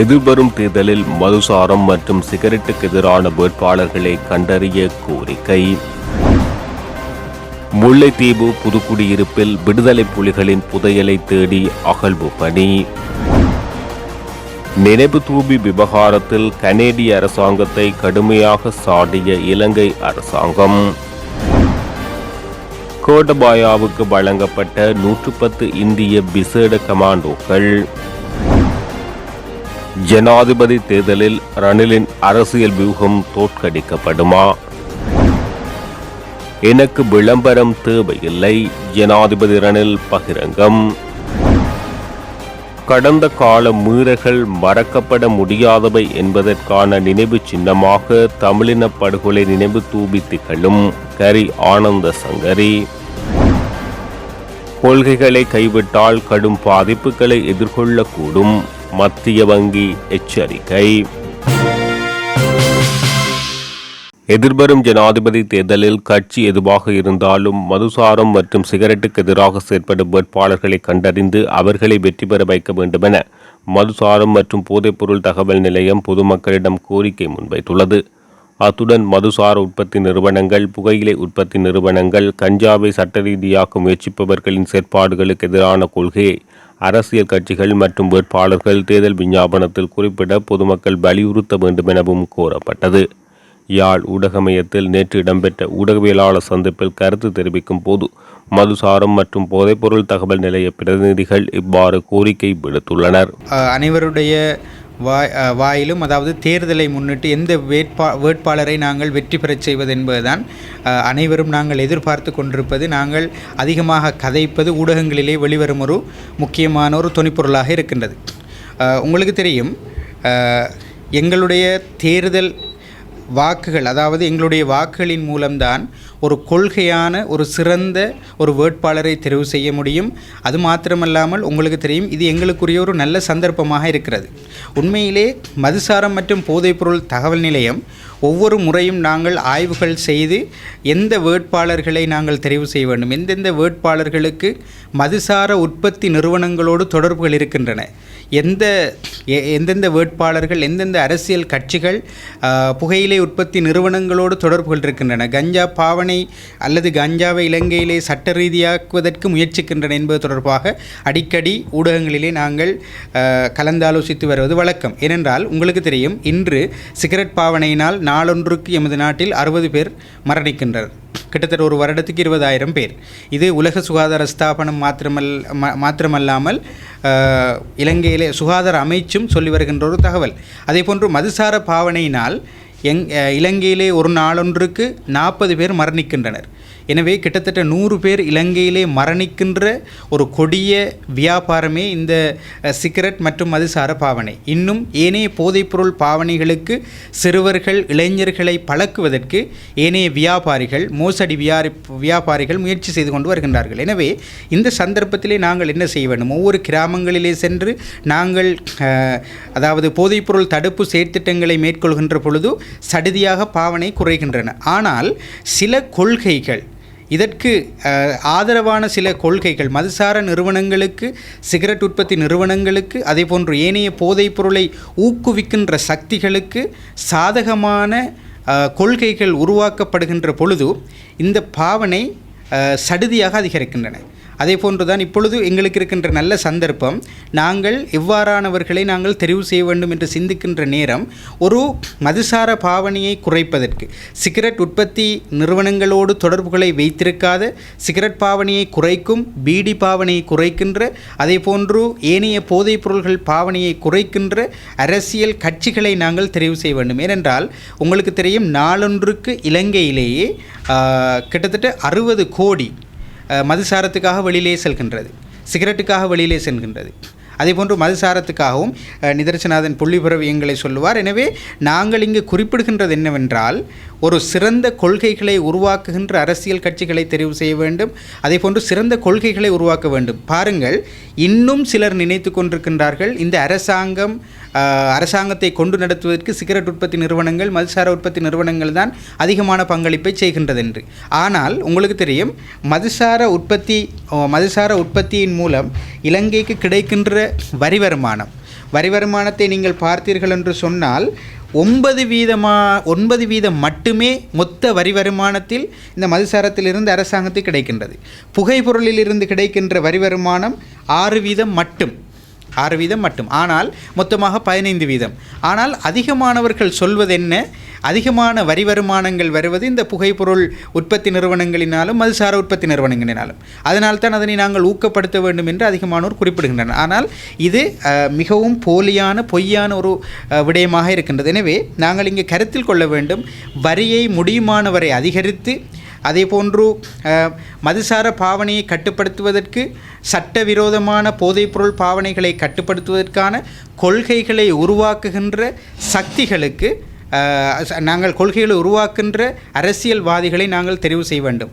எதிர்வரும் தேர்தலில் மதுசாரம் மற்றும் சிகரெட்டுக்கு எதிரான வேட்பாளர்களை கண்டறிய கோரிக்கை. முல்லைத்தீவு புதுக்குடியிருப்பில் விடுதலை புலிகளின் புதையலை தேடி அகழ்வு பணி. நினைவு தூபி விவகாரத்தில் கனேடிய அரசாங்கத்தை கடுமையாக சாடிய இலங்கை அரசாங்கம். கோட்டபாயாவுக்கு வழங்கப்பட்ட நூற்று பத்து இந்திய விசேட கமாண்டோக்கள். ஜனாதிபதி தேர்தலில் ரணிலின் அரசியல் வியூகம் தோற்கடிக்கப்படுமா? எனக்கு விளம்பரம் தேவையில்லை ஜனாதிபதி ரணில் பகிரங்கம். கடந்த கால மீறல்கள் மறக்கப்பட முடியாதவை என்பதற்கான நினைவு சின்னமாக தமிழின படுகொலை நினைவு தூபி திகழும் கரி ஆனந்த சங்கரி. கொள்கைகளை கைவிட்டால் கடும் பாதிப்புகளை எதிர்கொள்ளக்கூடும். மத்திய வங்கி எச்சரிக்கை. எதிர்வரும் ஜனாதிபதி தேர்தலில் கட்சி எதுவாக இருந்தாலும் மதுசாரம் மற்றும் சிகரெட்டுக்கு எதிராக செயற்படும் வேட்பாளர்களை கண்டறிந்து அவர்களை வெற்றி பெற வைக்க வேண்டுமென மதுசாரம் மற்றும் போதைப்பொருள் தகவல் நிலையம் பொதுமக்களிடம் கோரிக்கை முன்வைத்துள்ளது. அத்துடன் மதுசார உற்பத்தி நிறுவனங்கள் புகையிலை உற்பத்தி நிறுவனங்கள் கஞ்சாவை சட்ட ரீதியாக்க முயற்சிப்பவர்களின் செயற்பாடுகளுக்கு எதிரான கொள்கையை அரசியல் கட்சிகள் மற்றும் வேட்பாளர்கள் தேர்தல் விஞ்ஞாபனத்தில் குறிப்பிட பொதுமக்கள் வலியுறுத்த வேண்டும் எனவும் கோரப்பட்டது. யாழ் ஊடக மையத்தில் நேற்று இடம்பெற்ற ஊடகவியலாளர் சந்திப்பில் கருத்து தெரிவிக்கும் போது மதுசாரம் மற்றும் போதைப்பொருள் தகவல் நிலைய பிரதிநிதிகள் இவ்வாறு கோரிக்கை விடுத்துள்ளனர். அனைவருடைய வாய் வாயிலும் அதாவது தேர்தலை முன்னிட்டு எந்த வேட்பா வேட்பாளரை நாங்கள் வெற்றி பெறச் செய்வது என்பதுதான் அனைவரும் நாங்கள் எதிர்பார்த்து கொண்டிருப்பது. நாங்கள் அதிகமாக கதைப்பது ஊடகங்களிலே வெளிவரும் ஒரு முக்கியமான ஒரு துணிப்பொருளாக இருக்கின்றது. உங்களுக்கு தெரியும் எங்களுடைய தேர்தல் வாக்குகள் அதாவது எங்களுடைய வாக்குகளின் மூலம்தான் ஒரு கொள்கையான ஒரு சிறந்த ஒரு வேட்பாளரை தெரிவு செய்ய முடியும். அது மாத்திரமல்லாமல் உங்களுக்கு தெரியும் இது எங்களுக்குரிய ஒரு நல்ல சந்தர்ப்பமாக இருக்கிறது. உண்மையிலே மதுசாரம் மற்றும் போதைப்பொருள் தகவல் நிலையம் ஒவ்வொரு முறையும் நாங்கள் ஆய்வுகள் செய்து எந்த வேட்பாளர்களை நாங்கள் தெரிவு செய்ய வேண்டும் எந்தெந்த வேட்பாளர்களுக்கு மதுசார உற்பத்தி நிறுவனங்களோடு தொடர்புகள் இருக்கின்றன எந்த எ- எந்தெந்த வேட்பாளர்கள் எந்தெந்த அரசியல் கட்சிகள் புகையிலை உற்பத்தி நிறுவனங்களோடு தொடர்புகள் இருக்கின்றன? கஞ்சா பாவனை அல்லது கஞ்சாவை இலங்கையிலே சட்ட ரீதியாக்குவதற்கு முயற்சிக்கின்றன என்பது தொடர்பாக அடிக்கடி ஊடகங்களிலே நாங்கள் கலந்தாலோசித்து வருவது வழக்கம். ஏனென்றால் உங்களுக்கு தெரியும் இன்று சிகரெட் பாவனையினால் நாளொன்றுக்கு எமது நாட்டில் அறுபது பேர் மரணிக்கின்றனர். கிட்டத்தட்ட ஒரு வருடத்துக்கு இருபதாயிரம் பேர். இது உலக சுகாதார ஸ்தாபனம் மாத்திரமல் மாத்திரமல்லாமல் இலங்கையிலே சுகாதார அமைச்சும் சொல்லி வருகின்ற ஒரு தகவல். அதே போன்று மதுசார பாவனையினால் எங் இலங்கையிலே ஒரு நாளொன்றுக்கு நாற்பது பேர் மரணிக்கின்றனர். எனவே கிட்டத்தட்ட நூறு பேர் இலங்கையிலே மரணிக்கின்ற ஒரு கொடிய வியாபாரமே இந்த சிகரெட் மற்றும் மதுசார பாவனை. இன்னும் ஏனைய போதைப்பொருள் பாவனைகளுக்கு சிறுவர்கள் இளைஞர்களை பழக்குவதற்கு ஏனைய வியாபாரிகள் மோசடி வியாரி வியாபாரிகள் முயற்சி செய்து கொண்டு வருகின்றார்கள். எனவே இந்த சந்தர்ப்பத்திலே நாங்கள் என்ன செய்ய வேண்டும்? ஒவ்வொரு கிராமங்களிலே சென்று நாங்கள் அதாவது போதைப்பொருள் தடுப்பு செயற்திட்டங்களை மேற்கொள்கின்ற பொழுது சடுதியாக பாவனை குறைகின்றன. ஆனால் சில கொள்கைகள் இதற்கு ஆதரவான சில கொள்கைகள் மதுசார நிறுவனங்களுக்கு சிகரெட் உற்பத்தி நிறுவனங்களுக்கு அதே போன்று ஏனைய போதைப் பொருளை ஊக்குவிக்கின்ற சக்திகளுக்கு சாதகமான கொள்கைகள் உருவாக்கப்படுகின்ற பொழுது இந்த பாவனை சடுதியாக அதிகரிக்கின்றன. அதே போன்று தான் இப்பொழுது எங்களுக்கு இருக்கின்ற நல்ல சந்தர்ப்பம். நாங்கள் எவ்வாறானவர்களை நாங்கள் தெரிவு செய்ய வேண்டும் என்று சிந்திக்கின்ற நேரம் ஒரு மதுசார பாவனையை குறைப்பதற்கு. சிகரெட் உற்பத்தி நிறுவனங்களோடு தொடர்புகளை வைத்திருக்காத சிகரெட் பாவனையை குறைக்கும் பீடி பாவனையை குறைக்கின்ற அதே போன்று ஏனைய போதைப் பொருள்கள் பாவனையை குறைக்கின்ற அரசியல் கட்சிகளை நாங்கள் தெரிவு செய்ய வேண்டும். ஏனென்றால் உங்களுக்கு தெரியும் நாளொன்றுக்கு இலங்கையிலேயே கிட்டத்தட்ட அறுபது கோடி மதுசாரத்துக்காக வெளியிலே செல்கின்றது சிகரெட்டுக்காக வெளியிலே செல்கின்றது. அதேபோன்று மதுசாரத்துக்காகவும் நிதர்சனாதன் புள்ளிபுறவு எங்களை சொல்லுவார். எனவே நாங்கள் இங்கு குறிப்பிடுகின்றது என்னவென்றால் ஒரு சிறந்த கொள்கைகளை உருவாக்குகின்ற அரசியல் கட்சிகளை தெரிவு செய்ய வேண்டும். அதேபோன்று சிறந்த கொள்கைகளை உருவாக்க வேண்டும். பாருங்கள் இன்னும் சிலர் நினைத்து கொண்டிருக்கின்றார்கள் இந்த அரசாங்கம் அரசாங்கத்தை கொண்டு நடத்துவதற்கு சிகரெட் உற்பத்தி நிறுவனங்கள் மதுசார உற்பத்தி நிறுவனங்கள் தான் அதிகமான பங்களிப்பை செய்கின்றது என்று ஆனால் உங்களுக்கு தெரியும் மதுசார உற்பத்தி மதுசார உற்பத்தியின் மூலம் இலங்கைக்கு கிடைக்கின்ற வரி வருமானம். வரி வருமானத்தை நீங்கள் பார்த்தீர்கள் என்று சொன்னால் ஒன்பது வீதமா ஒன்பது வீதம் மட்டுமே மொத்த வரி வருமானத்தில் இந்த மதுசாரத்திலிருந்து அரசாங்கத்துக்கு கிடைக்கின்றது. புகைப்பொருளிலிருந்து கிடைக்கின்ற வரி வருமானம் ஆறு வீதம் மட்டும். ஆறு வீதம் மட்டும். ஆனால் மொத்தமாக பதினைந்து வீதம். ஆனால் அதிகமானவர்கள் சொல்வது என்ன அதிகமான வரி வருமானங்கள் வருவது இந்த புகைப்பொருள் உற்பத்தி நிறுவனங்களினாலும் மதுசார உற்பத்தி நிறுவனங்களினாலும். அதனால்தான் அதனை நாங்கள் ஊக்கப்படுத்த வேண்டும் என்று அதிகமானோர் குறிப்பிடுகின்றனர். ஆனால் இது மிகவும் போலியான பொய்யான ஒரு விடயமாக இருக்கின்றது. எனவே நாங்கள் இங்கே கருத்தில் கொள்ள வேண்டும் வரியை முடியுமானவரை அதிகரித்து அதே போன்று மதுசார பாவனையை கட்டுப்படுத்துவதற்கு சட்டவிரோதமான போதைப்பொருள் பாவனைகளை கட்டுப்படுத்துவதற்கான கொள்கைகளை உருவாக்குகின்ற சக்திகளுக்கு நாங்கள் கொள்கைகளை உருவாக்குகின்ற அரசியல்வாதிகளை நாங்கள் தெரிவு செய்ய வேண்டும்.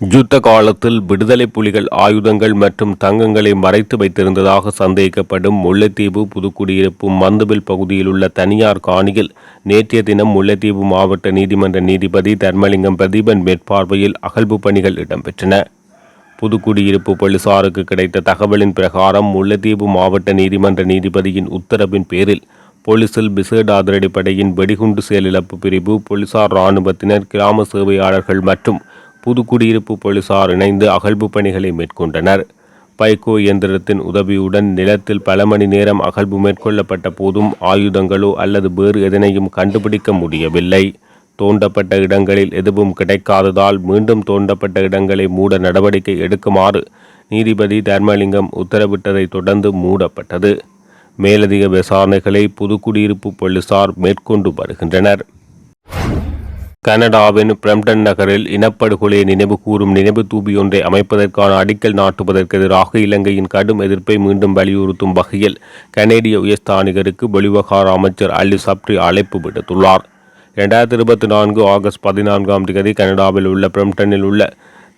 யுத்த காலத்தில் விடுதலை புலிகள் ஆயுதங்கள் மற்றும் தங்கங்களை மறைத்து வைத்திருந்ததாக சந்தேகிக்கப்படும் முல்லைத்தீவு புதுக்குடியிருப்பு மந்துபில் பகுதியில் உள்ள தனியார் காணியில் நேற்றைய தினம் முல்லைத்தீவு மாவட்ட நீதிமன்ற நீதிபதி தர்மலிங்கம் பிரதீபன் மேற்பார்வையில் அகழ்வு பணிகள் இடம்பெற்றன. புதுக்குடியிருப்பு போலீசாருக்கு கிடைத்த தகவலின் பிரகாரம் முல்லைத்தீவு மாவட்ட நீதிமன்ற நீதிபதியின் உத்தரவின் பேரில் போலீசில் விசேட அதிரடிப்படையின் வெடிகுண்டு செயலிழப்பு பிரிவு போலீசார் இராணுவத்தினர் கிராம சேவையாளர்கள் மற்றும் புதுக்குடியிருப்பு போலீசார் இணைந்து அகழ்வு பணிகளை மேற்கொண்டனர். பைக்கோ இயந்திரத்தின் உதவியுடன் நிலத்தில் பல மணி நேரம் அகழ்வு மேற்கொள்ளப்பட்ட போதும் ஆயுதங்களோ அல்லது வேறு எதனையும் கண்டுபிடிக்க முடியவில்லை. தோண்டப்பட்ட இடங்களில் எதுவும் கிடைக்காததால் மீண்டும் தோண்டப்பட்ட இடங்களை மூட நடவடிக்கை எடுக்குமாறு நீதிபதி தர்மலிங்கம் உத்தரவிட்டதைத் தொடர்ந்து மூடப்பட்டது. மேலதிக விசாரணைகளை புதுக்குடியிருப்பு போலீசார் மேற்கொண்டு வருகின்றனர். கனடாவின் பிரம்டன் நகரில் இனப்படுகொலையை நினைவு கூறும் நினைவு தூபி ஒன்றை அமைப்பதற்கான அடிக்கல் நாட்டுவதற்கு எதிராக இலங்கையின் கடும் எதிர்ப்பை மீண்டும் வலியுறுத்தும் வகையில் கனேடிய உயர்ஸ்தானிகருக்கு வெளிவகார அமைச்சர் அலி சப்ரி அழைப்பு விடுத்துள்ளார். இரண்டாயிரத்தி இருபத்தி நான்கு ஆகஸ்ட் பதினான்காம் தேதி கனடாவில் உள்ள பிரம்டனில் உள்ள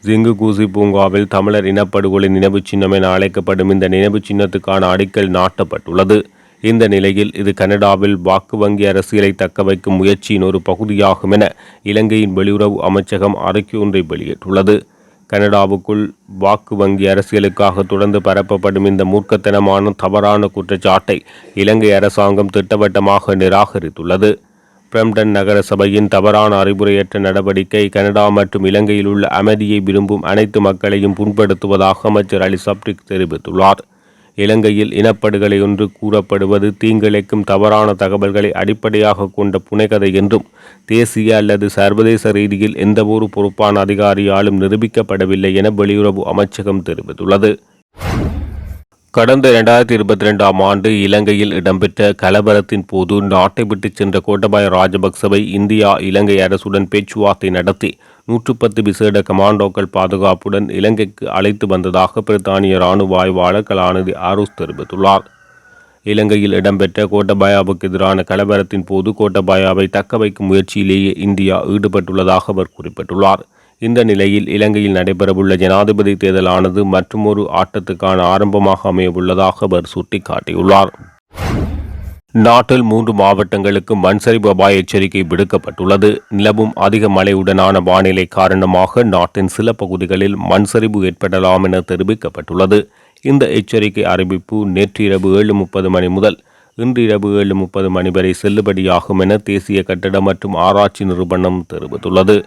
ஜிங்கு கூசி பூங்காவில் தமிழர் இனப்படுகொலை நினைவுச் சின்னம் என அழைக்கப்படும் இந்த நினைவுச் சின்னத்துக்கான அடிக்கல் நாட்டப்பட்டுள்ளது. இந்த நிலையில் இது கனடாவில் வாக்கு வங்கி அரசியலை தக்க வைக்கும் முயற்சியின் ஒரு பகுதியாகும் என இலங்கையின் வெளியுறவு அமைச்சகம் அறிக்கை ஒன்றை வெளியிட்டுள்ளது. கனடாவுக்குள் வாக்கு வங்கி அரசியலுக்காக தொடர்ந்து பரப்பப்படும் இந்த மூர்க்கத்தனமான தவறான குற்றச்சாட்டை இலங்கை அரசாங்கம் திட்டவட்டமாக நிராகரித்துள்ளது. பிரம்டன் நகர சபையின் தவறான அறிவுரையற்ற நடவடிக்கை கனடா மற்றும் இலங்கையில் உள்ள அமைதியை விரும்பும் அனைத்து மக்களையும் புண்படுத்துவதாக அமைச்சர் அலிசாப்டிக் தெரிவித்துள்ளார். இலங்கையில் இனப்படுகொலை என்று கூறப்படுவது தீங்கிழைக்கும் தவறான தகவல்களை அடிப்படையாக கொண்ட புனைகதை என்றும் தேசிய அல்லது சர்வதேச ரீதியில் எந்தவொரு பொறுப்பான அதிகாரியாலும் நிரூபிக்கப்படவில்லை என வெளியுறவு அமைச்சகம் தெரிவித்துள்ளது. கடந்த இரண்டாயிரத்தி இருபத்தி ரெண்டாம் ஆண்டு இலங்கையில் இடம்பெற்ற கலவரத்தின் போது நாட்டை விட்டு சென்ற கோட்டபாய ராஜபக்சவை இந்தியா இலங்கை அரசுடன் பேச்சுவார்த்தை நடத்தி நூற்று பத்து விசேட கமாண்டோக்கள் பாதுகாப்புடன் இலங்கைக்கு அழைத்து வந்ததாக பிரித்தானிய இராணுவ ஆய்வாளர் கலாநிதி ஆரூஸ் தெரிவித்துள்ளார். இலங்கையில் இடம்பெற்ற கோட்டபாயாவுக்கு எதிரான கலவரத்தின் போது கோட்டபாயாவை தக்க வைக்கும் முயற்சியிலேயே இந்தியா ஈடுபட்டுள்ளதாக அவர் குறிப்பிட்டுள்ளார். இந்த நிலையில் இலங்கையில் நடைபெறவுள்ள ஜனாதிபதி தேர்தலானது மற்றுமொரு ஆட்டத்துக்கான ஆரம்பமாக அமையவுள்ளதாக அவர் சுட்டிக்காட்டியுள்ளார். நாட்டில் மூன்று மாவட்டங்களுக்கு மண்சரிவு அபாய எச்சரிக்கை விடுக்கப்பட்டுள்ளது. நிலவும் அதிக மழையுடனான வானிலை காரணமாக நாட்டின் சில பகுதிகளில் மண்சரிவு ஏற்படலாம் என தெரிவிக்கப்பட்டுள்ளது. இந்த எச்சரிக்கை அறிவிப்பு நேற்று இரவு ஏழு முப்பது மணி முதல் இன்று இரவு ஏழு முப்பது மணி வரை செல்லுபடியாகும் என தேசிய கட்டட மற்றும் ஆராய்ச்சி நிறுவனம் தெரிவித்துள்ளது.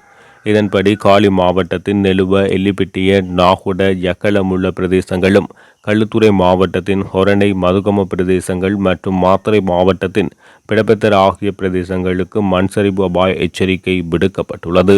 இதன்படி காலி மாவட்டத்தின் நெலுவ எல்லிப்பிட்டிய நாகுட யக்கலமுள்ள பிரதேசங்களும் களுத்துறை மாவட்டத்தின் ஹொரணை மதுகம பிரதேசங்கள் மற்றும் மாத்தறை மாவட்டத்தின் பிடபெத்தர் ஆகிய பிரதேசங்களுக்கு மண்சரிவு அபாய எச்சரிக்கை விடுக்கப்பட்டுள்ளது.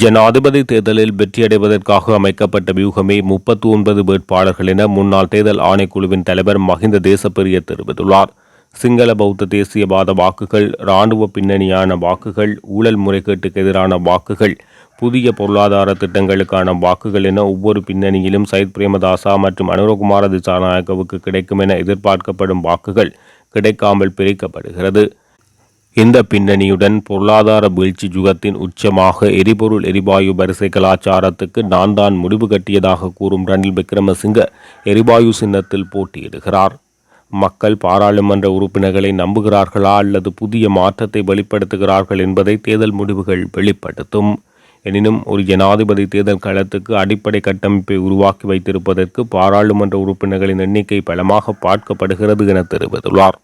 ஜனாதிபதி தேர்தலில் வெற்றியடைவதற்காக அமைக்கப்பட்ட வியூகமே முப்பத்தி ஒன்பது வேட்பாளர்கள் என முன்னாள் தேர்தல் ஆணைக்குழுவின் தலைவர் மஹிந்த தேசப்பிரிய தெரிவித்துள்ளார். சிங்கள பௌத்த தேசியவாத வாக்குகள் இராணுவ பின்னணியான வாக்குகள் ஊழல் முறைகேட்டுக்கு எதிரான வாக்குகள் புதிய பொருளாதார திட்டங்களுக்கான வாக்குகள் என ஒவ்வொரு பின்னணியிலும் சயித் பிரேமதாசா மற்றும் அனுரகுமார திசாநாயக்கவுக்கு கிடைக்கும் என எதிர்பார்க்கப்படும் வாக்குகள் கிடைக்காமல் பிரிக்கப்படுகிறது. இந்த பின்னணியுடன் பொருளாதார வீழ்ச்சி யுகத்தின் உச்சமாக எரிபொருள் எரிவாயு வரிசை கலாச்சாரத்துக்கு நான் தான் முடிவு கட்டியதாக கூறும் ரணில் விக்ரமசிங்க எரிவாயு சின்னத்தில் போட்டியிடுகிறார். மக்கள் பாராளுமன்ற உறுப்பினர்களை நம்புகிறார்களா அல்லது புதிய மாற்றத்தை வெளிப்படுத்துகிறார்கள் என்பதை தேர்தல் முடிவுகள் வெளிப்படுத்தும். எனினும் ஒரு ஜனாதிபதி தேர்தல் களத்துக்கு அடிப்படை கட்டமைப்பை உருவாக்கி வைத்திருப்பதற்கு பாராளுமன்ற உறுப்பினர்களின் எண்ணிக்கை பலமாக பார்க்கப்படுகிறது என தெரிவித்துள்ளார்.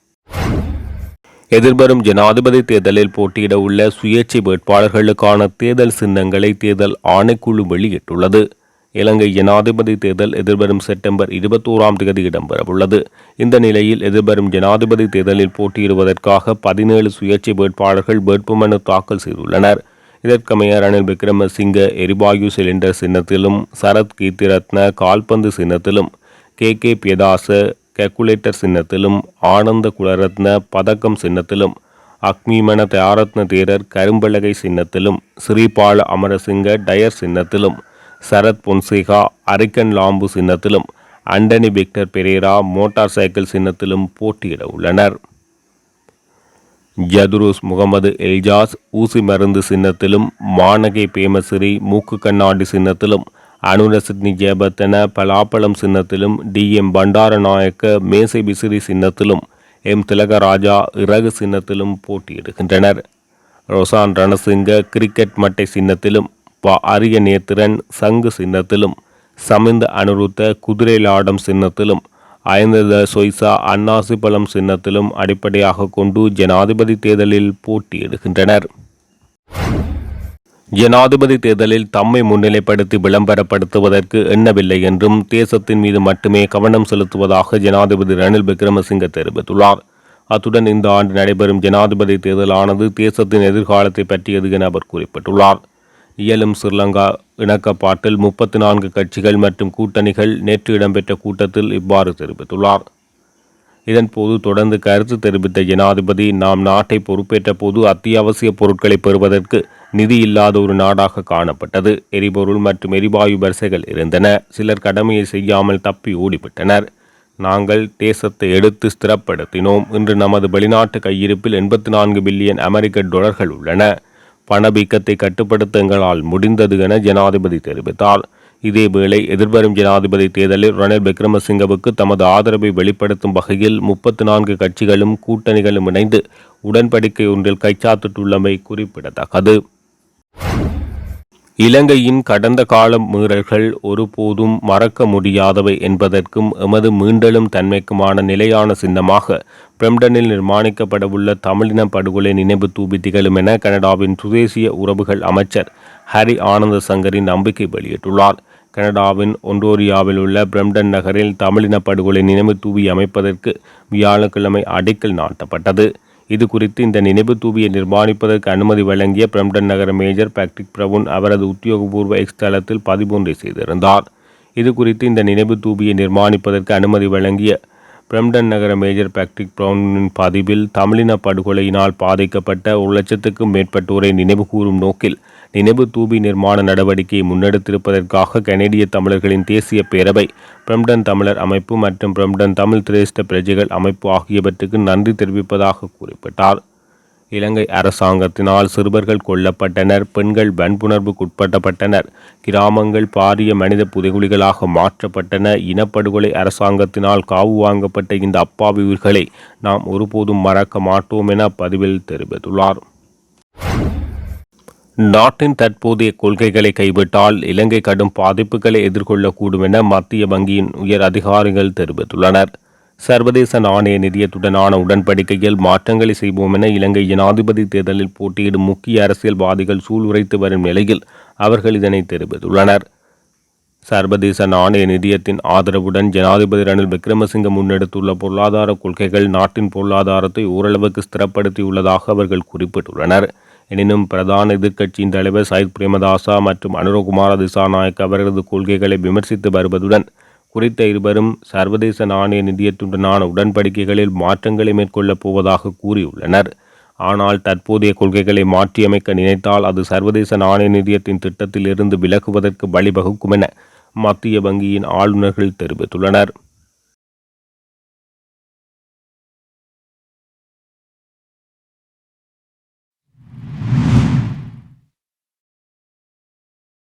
எதிர்வரும் ஜனாதிபதி தேர்தலில் போட்டியிட உள்ள சுயேட்சை வேட்பாளர்களுக்கான தேர்தல் சின்னங்களை தேர்தல் ஆணைக்குழு வெளியிட்டுள்ளது. இலங்கை ஜனாதிபதி தேர்தல் எதிர்வரும் செப்டம்பர் இருபத்தோராம் தேதி இடம்பெறவுள்ளது. இந்த நிலையில் எதிர்வரும் ஜனாதிபதி தேர்தலில் போட்டியிடுவதற்காக பதினேழு சுயேட்சை வேட்பாளர்கள் வேட்புமனு தாக்கல் செய்துள்ளனர். இதற்கமைய ரணில் விக்ரமசிங்க எரிவாயு சிலிண்டர் சின்னத்திலும் சரத் கீர்த்திரத்ன கால்பந்து சின்னத்திலும் கே. கே. பியதாச கெக்குலேட்டர் சின்னத்திலும் ஆனந்த குலரத்ன பதக்கம் சின்னத்திலும் அக்னிமன தயாரத்ன தேரர் கரும்பலகை சின்னத்திலும் ஸ்ரீபால அமரசிங்க டயர் சின்னத்திலும் சரத் பொன்சேகா அரிக்கன் லாம்பு சின்னத்திலும் Antony Victor Perera motor cycle சின்னத்திலும் போட்டியிட உள்ளனர். ஜதுரூஸ் முகமது எல்ஜாஸ் ஊசி மருந்து சின்னத்திலும் மானகை பேமசிறி மூக்கு கண்ணாடி சின்னத்திலும் அனுரசிட்னி ஜெயபத்தன பலாப்பழம் சின்னத்திலும் டி எம் பண்டாரநாயக்க மேசை விசிறி சின்னத்திலும் எம் திலகராஜா இறகு சின்னத்திலும் போட்டியிடுகின்றனர். ரொசான் ரணசிங்க கிரிக்கெட் மட்டை சின்னத்திலும் ப அரிய நேத்திரன் சங்கு சின்னத்திலும் சமிந்த அனுருத்த குதிரைலாடம் சின்னத்திலும் ஐந்தத சொய்சா அன்னாசிபலம் சின்னத்திலும் அடிப்படையாக கொண்டு ஜனாதிபதி தேர்தலில் போட்டியிடுகின்றனர். ஜனாதிபதி தேர்தலில் தம்மை முன்னிலைப்படுத்தி விளம்பரப்படுத்துவதற்கு எண்ணவில்லை என்றும் தேசத்தின் மீது மட்டுமே கவனம் செலுத்துவதாக ஜனாதிபதி ரணில் விக்ரமசிங்க தெரிவித்துள்ளார். அத்துடன் இந்த ஆண்டு நடைபெறும் ஜனாதிபதி தேர்தலானது தேசத்தின் எதிர்காலத்தை பற்றியது என அவர் குறிப்பிட்டுள்ளார். இயலும் ஸ்ரீலங்கா இணக்கப்பாட்டில் முப்பத்தி நான்கு கட்சிகள் மற்றும் கூட்டணிகள் நேற்று இடம்பெற்ற கூட்டத்தில் இவ்வாறு தெரிவித்துள்ளார். இதன்போது தொடர்ந்து கருத்து தெரிவித்த ஜனாதிபதி நாம் நாட்டை பொறுப்பேற்ற போது அத்தியாவசிய பொருட்களை பெறுவதற்கு நிதி இல்லாத ஒரு நாடாக காணப்பட்டது. எரிபொருள் மற்றும் எரிவாயு வரிசைகள் இருந்தன. சிலர் கடமையை செய்யாமல் தப்பி ஓடிவிட்டனர். நாங்கள் தேசத்தை எடுத்து ஸ்திரப்படுத்தினோம். இன்று நமது வெளிநாட்டு கையிருப்பில் எண்பத்தி நான்கு பில்லியன் அமெரிக்க டாலர்கள் உள்ளன. பணவீக்கத்தை கட்டுப்படுத்த எங்களால் முடிந்தது என ஜனாதிபதி தெரிவித்தார். இதேவேளை எதிர்வரும் ஜனாதிபதி தேர்தலில் ரணில் விக்ரமசிங்கவுக்கு தமது ஆதரவை வெளிப்படுத்தும் வகையில் முப்பத்தி நான்கு கட்சிகளும் கூட்டணிகளும் இணைந்து உடன்படிக்கை ஒன்றில் கைச்சாத்திட்டுள்ளமை குறிப்பிடத்தக்கது. இலங்கையின் கடந்த கால மீறல்கள் ஒருபோதும் மறக்க முடியாதவை என்பதற்கும் எமது மீண்டலும் தன்மைக்குமான நிலையான சின்னமாக பிரம்டனில் நிர்மாணிக்கப்படவுள்ள தமிழின படுகொலை நினைவு தூபி திகழும் என கனடாவின் சுதேசிய உறவுகள் அமைச்சர் ஹரி ஆனந்த சங்கரின் நம்பிக்கை வெளியிட்டுள்ளார். கனடாவின் ஒன்டோரியாவில் உள்ள பிரம்டன் நகரில் தமிழின படுகொலை நினைவு தூவி அமைப்பதற்கு வியாழக்கிழமை அடிக்கல் நாட்டப்பட்டது. இது குறித்து இந்த நினைவு தூவியை நிர்மாணிப்பதற்கு அனுமதி வழங்கிய பிரம்டன் நகர மேஜர் பேட்ரிக் பிரவுன் அவரது உத்தியோகபூர்வ எக்ஸ் தளத்தில் பதிவொன்றை செய்திருந்தார். இது குறித்து இந்த நினைவு தூபியை நிர்மாணிப்பதற்கு அனுமதி வழங்கிய பிரம்டன் நகர மேஜர் பேட்ரிக் பிரவுனின் பதிவில் தமிழின படுகொலையினால் பாதிக்கப்பட்ட ஒரு லட்சத்துக்கும் மேற்பட்டோரை நினைவுகூரும் நோக்கில் நினைவு தூபி நிர்மாண நடவடிக்கையை முன்னெடுத்திருப்பதற்காக கனேடிய தமிழர்களின் தேசிய பேரவை பிரம்டன் தமிழர் அமைப்பு மற்றும் பிரம்டன் தமிழ் திரேஷ்ட பிரஜைகள் அமைப்பு ஆகியவற்றுக்கு நன்றி தெரிவிப்பதாக குறிப்பிட்டார். இலங்கை அரசாங்கத்தினால் சிறுவர்கள் கொல்லப்பட்டனர் பெண்கள் வன்புணர்வுக்குட்பட்டப்பட்டனர் கிராமங்கள் பாரிய மனித புதைகுழிகளாக மாற்றப்பட்டன. இனப்படுகொலை அரசாங்கத்தினால் காவு வாங்கப்பட்ட இந்த அப்பாவி உயிர்களை நாம் ஒருபோதும் மறக்க மாட்டோம் என பதிவில் தெரிவித்துள்ளார். நாட்டின் தற்போதைய கொள்கைகளை கைவிட்டால் இலங்கை கடும் பாதிப்புகளை எதிர்கொள்ளக்கூடும் என மத்திய வங்கியின் உயர் அதிகாரிகள் தெரிவித்துள்ளனர். சர்வதேச நாணய நிதியத்துடனான உடன்படிக்கையில் மாற்றங்களை செய்வோம் என இலங்கை ஜனாதிபதி தேர்தலில் போட்டியிடும் முக்கிய அரசியல்வாதிகள் சூளுரைத்து வரும் நிலையில் அவர்கள் இதனை தெரிவித்துள்ளனர். சர்வதேச நாணய நிதியத்தின் ஆதரவுடன் ஜனாதிபதி ரணில் விக்ரமசிங்க முன்னெடுத்துள்ள பொருளாதார கொள்கைகள் நாட்டின் பொருளாதாரத்தை ஓரளவுக்கு ஸ்திரப்படுத்தியுள்ளதாக அவர்கள் குறிப்பிட்டுள்ளனர். எனினும் பிரதான எதிர்க்கட்சியின் தலைவர் சயித் பிரேமதாசா மற்றும் அனுரகுமார திசாநாயக் அவர்களது கொள்கைகளை விமர்சித்து வருவதுடன் குறித்த இருவரும் சர்வதேச நாணய நிதியத்துடனான உடன்படிக்கைகளில் மாற்றங்களை மேற்கொள்ளப் போவதாக கூறியுள்ளனர். ஆனால் தற்போதைய கொள்கைகளை மாற்றியமைக்க நினைத்தால் அது சர்வதேச நாணய நிதியத்தின் திட்டத்தில் இருந்து விலகுவதற்கு வழிவகுக்கும் என மத்திய வங்கியின் ஆளுநர்கள் தெரிவித்துள்ளனர்.